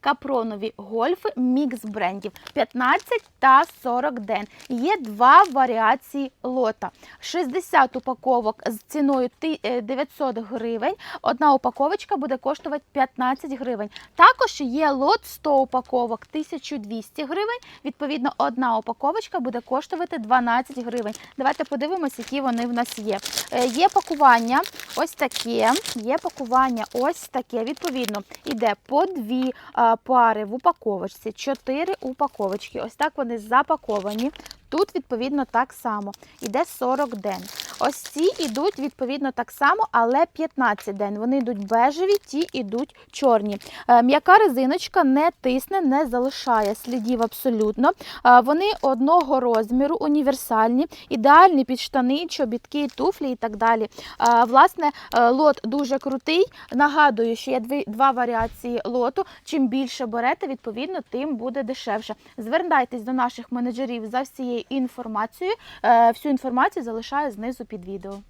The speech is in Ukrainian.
капронові гольфи мікс брендів 15 та 40 ден. Є два варіації лота. 60 упаковок з ціною е, 900 гривень. Одна упаковочка буде коштувати 15 гривень. Також є лот 100 упаковок 1200 гривень. Відповідно, одна упаковочка буде коштувати 12 гривень. Давайте подивимось, які вони в нас є. Е, Є пакування ось таке, є пакування ось таке. Відповідно, іде по дві пари в упаковочці, чотири упаковочки. Ось так вони запаковані. Тут, відповідно, так само. Іде 40 ден. Ось ці йдуть відповідно так само, але 15 ден. Вони йдуть бежеві, ті йдуть чорні. Е, М'яка резиночка не тисне, не залишає слідів абсолютно. Е, Вони одного розміру, універсальні, ідеальні під штани, чобітки, туфлі і так далі. Е, Власне, лот дуже крутий. Нагадую, що є два варіації лоту. Чим більше берете, відповідно, тим буде дешевше. Звертайтесь до наших менеджерів за всією інформацією. Всю інформацію залишаю знизу під відео.